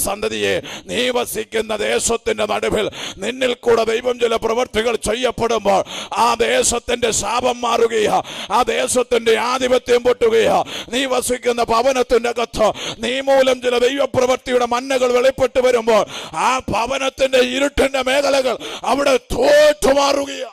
സന്തതിയെ നീ വസിക്കുന്ന ദേശത്തിന്റെ നടുവിൽ നിന്നിൽ കൂടെ ദൈവം ചില പ്രവൃത്തികൾ ചെയ്യപ്പെടുമ്പോൾ ആ ദേശത്തിന്റെ ശാപം മാറുകയാ. ആ ദേശത്തിന്റെ ആധിപത്യം പൊട്ടുകയാ. നീ വസിക്കുന്ന ഭവനത്തിന്റെ കഥ നീ മൂലം ചില ദൈവപ്രവൃത്തിയുടെ മന്നകൾ വെളിപ്പെട്ട് വരുമ്പോൾ ആ ഭവനത്തിന്റെ ഇരുട്ടിന്റെ മേഖലകൾ അവിടെ തോറ്റുമാറുകയാ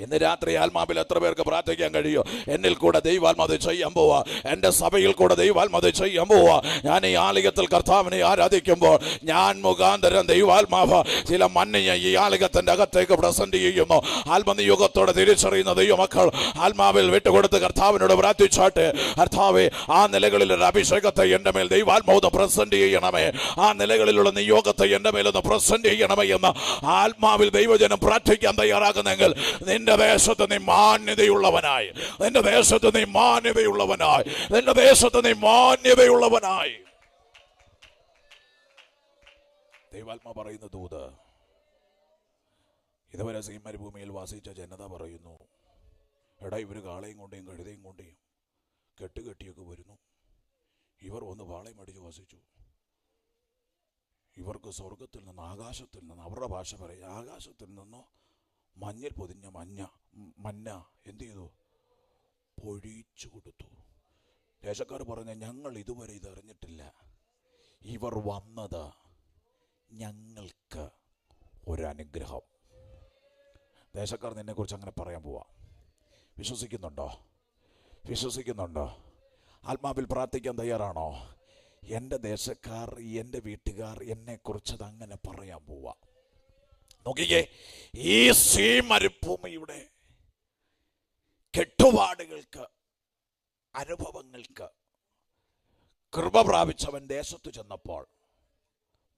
ഇന്ന് രാത്രി ആത്മാവിൽ എത്ര പേർക്ക് പ്രാർത്ഥിക്കാൻ കഴിയോ? എന്നിൽ കൂടെ ദൈവാത്മത ചെയ്യാൻ പോവാ. എന്റെ സഭയിൽ കൂടെ ദൈവാത്മത ചെയ്യാൻ പോവാ. ഞാൻ ഈ ആലയത്തിൽ കർത്താവിനെ ആരാധിക്കുമ്പോൾ ഞാൻ മുഖാന്തരം ദൈവാത്മാവ് ചില മണ്ണിനെ ഈ ആലയത്തിന്റെ അകത്തേക്ക് പ്രസന്റ് ചെയ്യുന്നു. ആത്മനിയോഗത്തോടെ തിരിച്ചറിയുന്ന ദൈവമക്കൾ ആത്മാവിൽ വിട്ടുകൊടുത്ത് കർത്താവിനോട് പ്രാർത്ഥിച്ചാട്ട്. കർത്താവെ ആ നിലകളിൽ ഒരു അഭിഷേകത്തെ എന്റെ മേൽ ദൈവാത്മാവ് പ്രസന്റ് ചെയ്യണമേ. ആ നിലകളിലുള്ള നിയോഗത്തെ എന്റെ മേലൊന്ന് പ്രസന്റ് ചെയ്യണമേ എന്ന് ആത്മാവിൽ ദൈവജനം പ്രാർത്ഥിക്കാൻ തയ്യാറാകുന്നെങ്കിൽ നിന്റെ ദേശത്ത് നീ മാന്യതയുള്ളവനായി. നിന്റെ ദേശത്ത് നീ മാന്യതയുള്ളവനായി. നിന്റെ ദേശത്ത് നീ മാന്യതയുള്ളവനായി. ദൈവാത്മ പറയുന്ന ദൂത്. ഇതുവരെ സീ മരുഭൂമിയിൽ വാസിച്ച ജനത പറയുന്നു എടാ ഇവർ കാളയും കൊണ്ടേയും കഴുതയും കൊണ്ടേയും കെട്ടുകെട്ടിയൊക്കെ വരുന്നു. ഇവർ ഒന്ന് പാളയം അടിച്ച് വസിച്ചു. ഇവർക്ക് സ്വർഗത്തിൽ നിന്ന് ആകാശത്തിൽ നിന്ന് അവരുടെ ഭാഷ പറയും ആകാശത്തിൽ നിന്നോ മഞ്ഞിൽ പൊതിഞ്ഞ മഞ്ഞ മഞ്ഞ എന്ത് ചെയ്തു? പൊഴിച്ചു കൊടുത്തു. ദേശക്കാർ പറഞ്ഞ ഞങ്ങൾ ഇതുവരെ ഇത് അറിഞ്ഞിട്ടില്ല. ഇവർ വന്നത് ഞങ്ങൾക്ക് ഒരനുഗ്രഹം. ദേശക്കാർ നിന്നെക്കുറിച്ച് അങ്ങനെ പറയാൻ പോവാ. വിശ്വസിക്കുന്നുണ്ടോ? വിശ്വസിക്കുന്നുണ്ടോ? ആത്മാവിൽ പ്രാർത്ഥിക്കാൻ തയ്യാറാണോ? എന്റെ ദേശക്കാർ എന്റെ വീട്ടുകാർ എന്നെക്കുറിച്ച് അതങ്ങനെ പറയാൻ പോവാ. നോക്കിക്കേ ഈ സീ മരുഭൂമിയുടെ കെട്ടുപാടുകൾക്ക് അനുഭവങ്ങൾക്ക് കൃപ പ്രാപിച്ചവൻ ദേശത്തു ചെന്നപ്പോൾ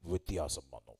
വ്യത്യാസം വന്നു.